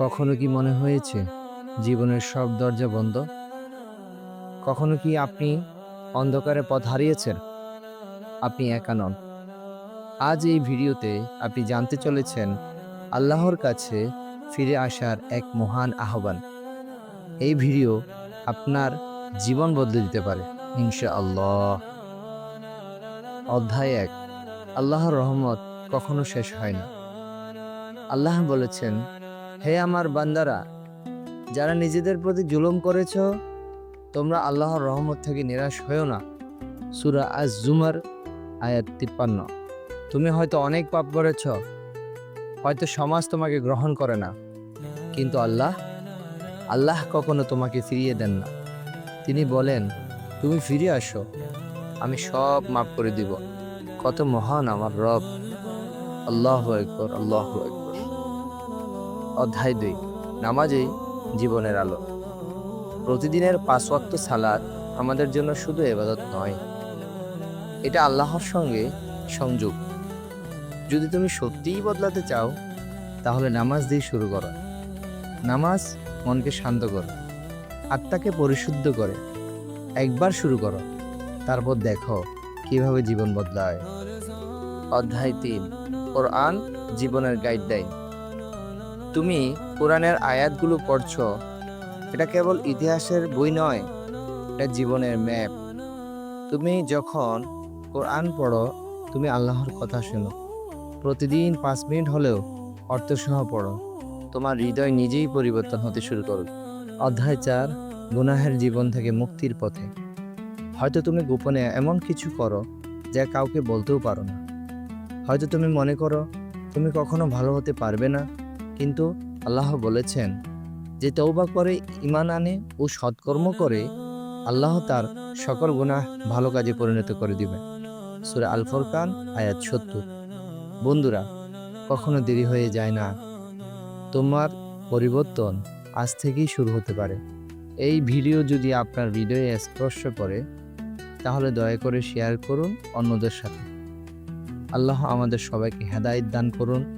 কখনো কি মনে হয়েছে জীবনের সব দরজা বন্ধ? কখনো কি আপনি অন্ধকারে পথ হারিয়েছেন? আপনি একা নন। আজ এই ভিডিওতে আপনি জানতে চলেছেন আল্লাহর কাছে ফিরে আসার এক মহান আহ্বান। এই ভিডিও আপনার জীবন বদলে দিতে পারে ইনশা আল্লাহ অধ্যায় এক, আল্লাহর রহমত কখনো শেষ হয় না আল্লাহ বলেছেন হে আমার বান্দারা, যারা নিজেদের প্রতি জুলুম করেছ, তোমরা আল্লাহর রহমত থেকে নিরাশ হয়েও না। সুরা আজ জুমার আয়াত তিপ্পান্ন। তুমি হয়তো অনেক পাপ করেছ, হয়তো সমাজ তোমাকে গ্রহণ করে না। কিন্তু আল্লাহ আল্লাহ কখনো তোমাকে ফিরিয়ে দেন না। তিনি বলেন, তুমি ফিরে আসো, আমি সব মাফ করে দিব। কত মহান আমার রব। আল্লাহ আল্লাহ একবর অধ্যায় দুই, নামাজেই জীবনের আলো। প্রতিদিনের পাঁচ ওয়াক্ত সালাদ আমাদের জন্য শুধু এবাদত নয়, এটা আল্লাহর সঙ্গে সংযোগ। যদি তুমি সত্যিই বদলাতে চাও, তাহলে নামাজ দিয়ে শুরু করো। নামাজ মনকে শান্ত করে, আত্মাকে পরিশুদ্ধ করে। একবার শুরু করো, তারপর দেখো কীভাবে জীবন বদলায়। অধ্যায় তিন, কোরআন জীবনের গাইডলাইন তুমি কোরআনের আয়াতগুলো পড়ছো, এটা কেবল ইতিহাসের বই নয়, এটা জীবনের ম্যাপ। তুমি যখন কোরআন পড়ো, তুমি আল্লাহর কথা শোনো। প্রতিদিন পাঁচ মিনিট হলেও অর্থসহ পড়ো। তোমার হৃদয় নিজেই পরিবর্তন হতে শুরু করো। অধ্যায় চার, গুনাহের জীবন থেকে মুক্তির পথে। হয়তো তুমি গোপনে এমন কিছু করো, যা কাউকে বলতেও পারো না। হয়তো তুমি মনে করো, তুমি কখনো ভালো হতে পারবে না। কিন্তু আল্লাহ বলেছেন যে তৌবা করে ইমান আনে ও সৎকর্ম করে আল্লাহ তার সকল গুনাহ ভালো কাজে পরিণত করে দিবেন। সুরে আল ফরকান আয়াত সত্তর। বন্ধুরা, কখনো দেরি হয়ে যায় না। তোমার পরিবর্তন আজ থেকেই শুরু হতে পারে। এই ভিডিও যদি আপনার হৃদয়ে স্পর্শ করে, তাহলে দয়া করে শেয়ার করুন অন্যদের সাথে। আল্লাহ আমাদের সবাইকে হেদায়েত দান করুন।